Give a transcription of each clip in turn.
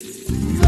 Yeah.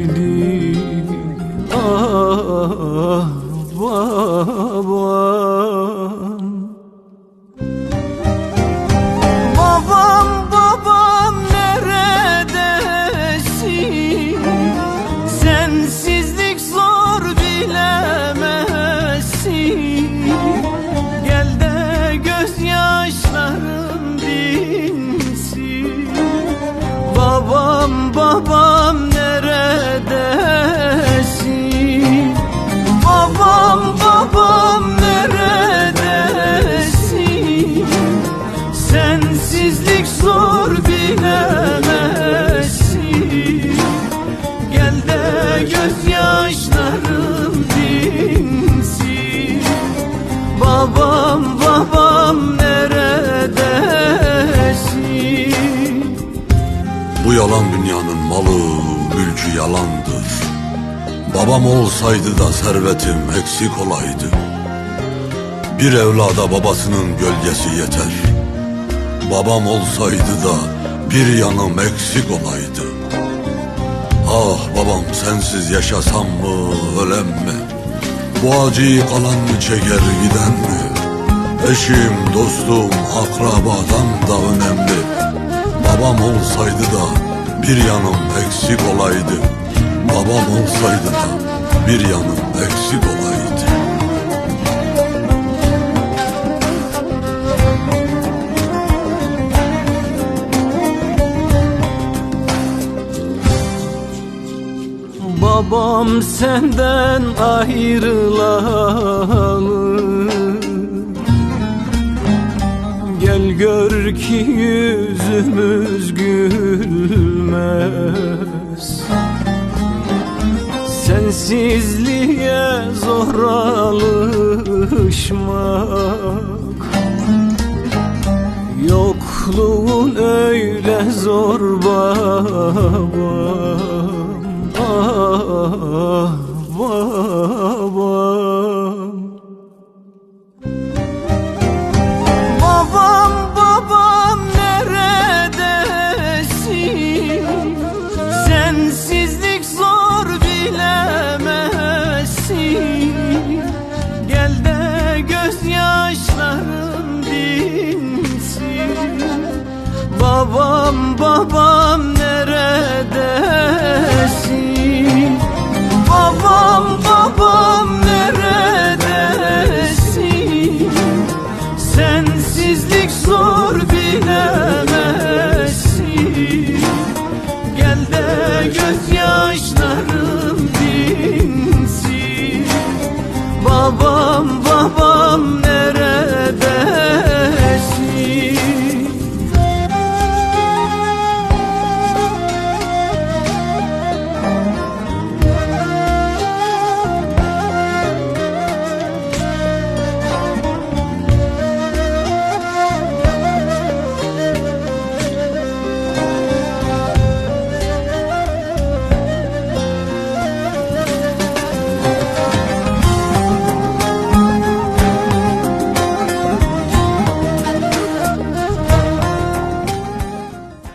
Babam neredesin Bu yalan dünyanın malı, mülkü yalandır. Babam olsaydı da servetim eksik olaydı. Bir evlada babasının gölgesi yeter. Babam olsaydı da bir yanım eksik olaydı. Ah babam sensiz yaşasam mı, ölem mi? Bu acıyı kalan mı çeker giden mi? Eşim, dostum, akrabadan da önemli. Babam olsaydı da bir yanım eksik olaydı. Babam olsaydı da bir yanım eksik olaydı. Babam senden ayrılalı Gel gör ki yüzümüz Sensizliğe zor alışmak. Yokluğun öyle zor babam Ah babam Babam babam